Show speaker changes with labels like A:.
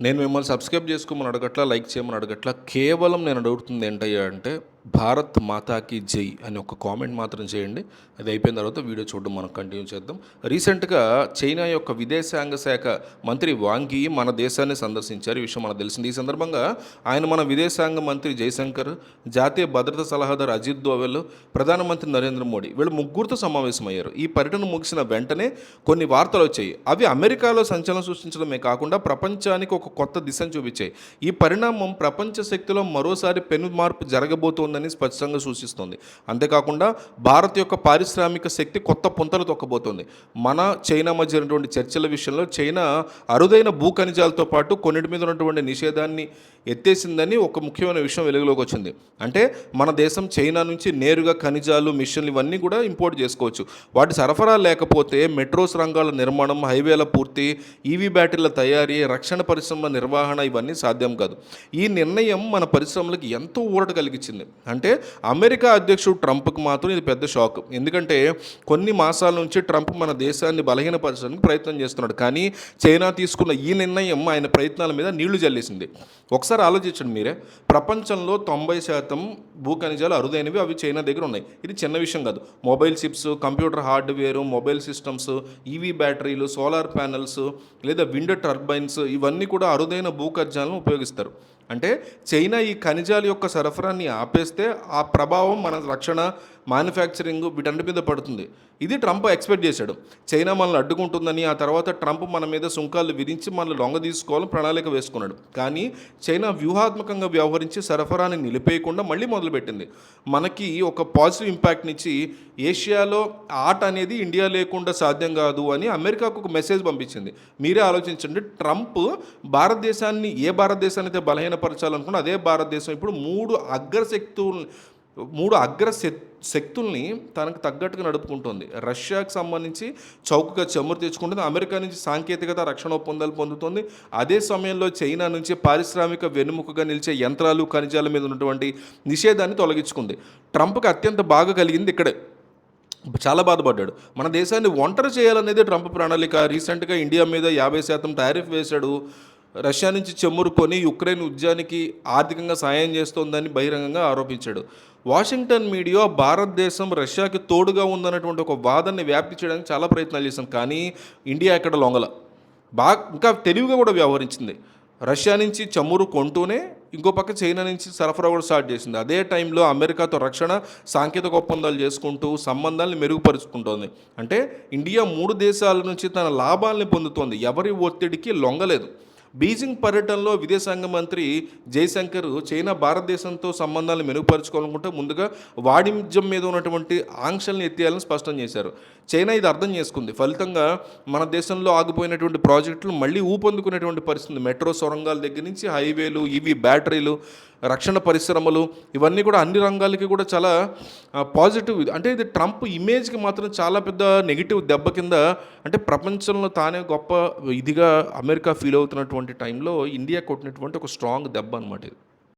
A: నేను మిమ్మల్ని సబ్స్క్రైబ్ చేసుకోమని అడగట్లా లైక్ చేయమని అడగట్లా కేవలం నేను అడుగుతుంది ఏంటయ్యా అంటే భారత్ మాతాకి జై అని ఒక కామెంట్ మాత్రం చేయండి. అది అయిపోయిన తర్వాత వీడియో చూడడం మనం కంటిన్యూ చేద్దాం. రీసెంట్గా చైనా యొక్క విదేశాంగ శాఖ మంత్రి వాంగి మన దేశాన్ని సందర్శించారు. ఈ విషయం మనకు తెలిసింది. ఈ సందర్భంగా ఆయన మన విదేశాంగ మంత్రి జయశంకర్ జాతీయ భద్రతా సలహాదారు అజిత్ దోవెల్ ప్రధానమంత్రి నరేంద్ర మోడీ వీళ్ళు ముగ్గురితో సమావేశమయ్యారు. ఈ పర్యటన ముగిసిన వెంటనే కొన్ని వార్తలు వచ్చాయి. అవి అమెరికాలో సంచలనం సృష్టించడమే కాకుండా ప్రపంచానికి ఒక కొత్త దిశను చూపించాయి. ఈ పరిణామం ప్రపంచ శక్తిలో మరోసారి పెను మార్పు జరగబోతోందని స్పష్టంగా సూచిస్తోంది. అంతేకాకుండా భారత్ యొక్క పారిశ్రామిక శక్తి కొత్త పుంతలు తొక్కబోతోంది. మన చైనా మధ్య ఉన్నటువంటి చర్చల విషయంలో చైనా అరుదైన భూ ఖనిజాలతో పాటు కొన్నిటి మీద ఉన్నటువంటి నిషేధాన్ని ఎత్తేసిందని ఒక ముఖ్యమైన విషయం వెలుగులోకి వచ్చింది. అంటే మన దేశం చైనా నుంచి నేరుగా ఖనిజాలు మిషన్లు ఇవన్నీ కూడా ఇంపోర్ట్ చేసుకోవచ్చు. వాటి సరఫరా లేకపోతే మెట్రోస్ రంగాల నిర్మాణం హైవేల పూర్తి ఈవీ బ్యాటరీల తయారీ రక్షణ పరిశ్రమల నిర్వహణ ఇవన్నీ సాధ్యం కాదు. ఈ నిర్ణయం మన పరిశ్రమలకు ఎంతో ఊరట కలిగించింది. అంటే అమెరికా అధ్యక్షుడు ట్రంప్కి మాత్రం ఇది పెద్ద షాక్. ఎందుకంటే కొన్ని మాసాల నుంచి ట్రంప్ మన దేశాన్ని బలహీనపరచడానికి ప్రయత్నం చేస్తున్నాడు. కానీ చైనా తీసుకున్న ఈ నిర్ణయం ఆయన ప్రయత్నాల మీద నీళ్ళు జల్లేసింది. ఒకసారి ఆలోచించండి మీరే. ప్రపంచంలో తొంభై శాతం భూ ఖనిజాలు అరుదైనవి అవి చైనా దగ్గర ఉన్నాయి. ఇది చిన్న విషయం కాదు. Mobile chips computer hardware mobile systems EV బ్యాటరీలు సోలార్ ప్యానెల్స్ లేదా విండ్ టర్బైన్స్ ఇవన్నీ కూడా అరుదైన భూ ఖనిజాలను ఉపయోగిస్తారు. అంటే చైనా ఈ ఖనిజాల యొక్క సరఫరాని ఆపేస్తే ఆ ప్రభావం మన రక్షణ మ్యానుఫ్యాక్చరింగ్ వీటన్నిటి మీద పడుతుంది. ఇది ట్రంప్ ఎక్స్పెక్ట్ చేశాడు. చైనా మనల్ని అడ్డుకుంటుందని ఆ తర్వాత ట్రంప్ మన మీద సుంకాలు విధించి మనల్ని లొంగ తీసుకోవాలని ప్రణాళిక వేసుకున్నాడు. కానీ చైనా వ్యూహాత్మకంగా వ్యవహరించి సరఫరాని నిలిపేయకుండా మళ్ళీ మొదలుపెట్టింది. మనకి ఒక పాజిటివ్ ఇంపాక్ట్నిచ్చి ఏషియాలో ఆట అనేది ఇండియా లేకుండా సాధ్యం కాదు అని అమెరికాకు ఒక మెసేజ్ పంపించింది. మీరే ఆలోచించండి ట్రంప్ భారతదేశాన్ని ఏ భారతదేశాన్ని అయితే బలహీనపరచాలనుకున్నా అదే భారతదేశం ఇప్పుడు మూడు అగ్రశక్తులు మూడు అగ్ర శక్తుల్ని తనకు తగ్గట్టుగా నడుపుకుంటుంది. రష్యాకు సంబంధించి చౌకగా చమురు తెచ్చుకుంటుంది. అమెరికా నుంచి సాంకేతికత రక్షణ ఒప్పందాలు పొందుతుంది. అదే సమయంలో చైనా నుంచి పారిశ్రామిక వెన్నుముకగా నిలిచే యంత్రాలు ఖనిజాల మీద ఉన్నటువంటి నిషేధాన్ని తొలగించుకుంది. ట్రంప్కి అత్యంత బాగా కలిగింది ఇక్కడే. చాలా బాధపడ్డాడు. మన దేశాన్ని ఒంటరి చేయాలనేది ట్రంప్ ప్రణాళిక. రీసెంట్గా ఇండియా మీద యాభై శాతం టారిఫ్ వేశాడు. రష్యా నుంచి చెమ్మురు కొని యుక్రెయిన్ ఉద్యానికి ఆర్థికంగా సాయం చేస్తోందని బహిరంగంగా ఆరోపించాడు. వాషింగ్టన్ మీడియా భారతదేశం రష్యాకి తోడుగా ఉందన్నటువంటి ఒక వాదనని వ్యాప్తి చేయడానికి చాలా ప్రయత్నాలు చేశాం కానీ ఇండియా ఎక్కడ లొంగల? బాగా ఇంకా తెలివిగా కూడా వ్యవహరించింది. రష్యా నుంచి చమురు కొంటూనే ఇంకో పక్క చైనా నుంచి సరఫరా కూడా స్టార్ట్ చేసింది. అదే టైంలో అమెరికాతో రక్షణ సాంకేతిక ఒప్పందాలు చేసుకుంటూ సంబంధాలను మెరుగుపరుచుకుంటోంది. అంటే ఇండియా మూడు దేశాల నుంచి తన లాభాలని పొందుతోంది. ఎవరి ఒత్తిడికి లొంగలేదు. బీజింగ్ పర్యటనలో విదేశాంగ మంత్రి జయశంకర్ చైనా భారతదేశంతో సంబంధాలను మెరుగుపరుచుకోవాలనుకుంటే ముందుగా వాణిజ్యం మీద ఉన్నటువంటి ఆంక్షల్ని ఎత్తేయాలని స్పష్టం చేశారు. చైనా ఇది అర్థం చేసుకుంది. ఫలితంగా మన దేశంలో ఆగిపోయినటువంటి ప్రాజెక్టులు మళ్ళీ ఊపందుకునేటువంటి పరిస్థితి మెట్రో సొరంగాల దగ్గర నుంచి హైవేలు ఇవి బ్యాటరీలు రక్షణ పరిశ్రమలు ఇవన్నీ కూడా అన్ని రంగాలకి కూడా చాలా పాజిటివ్ అంటే ఇది ట్రంప్ ఇమేజ్కి మాత్రం చాలా పెద్ద నెగిటివ్ దెబ్బ కింద అంటే ప్రపంచంలో తానే గొప్ప ఇదిగా అమెరికా ఫీల్ అవుతున్నటువంటి టైంలో ఇండియా కొట్టినటువంటి ఒక స్ట్రాంగ్ దెబ్బ అనమాట ఇది.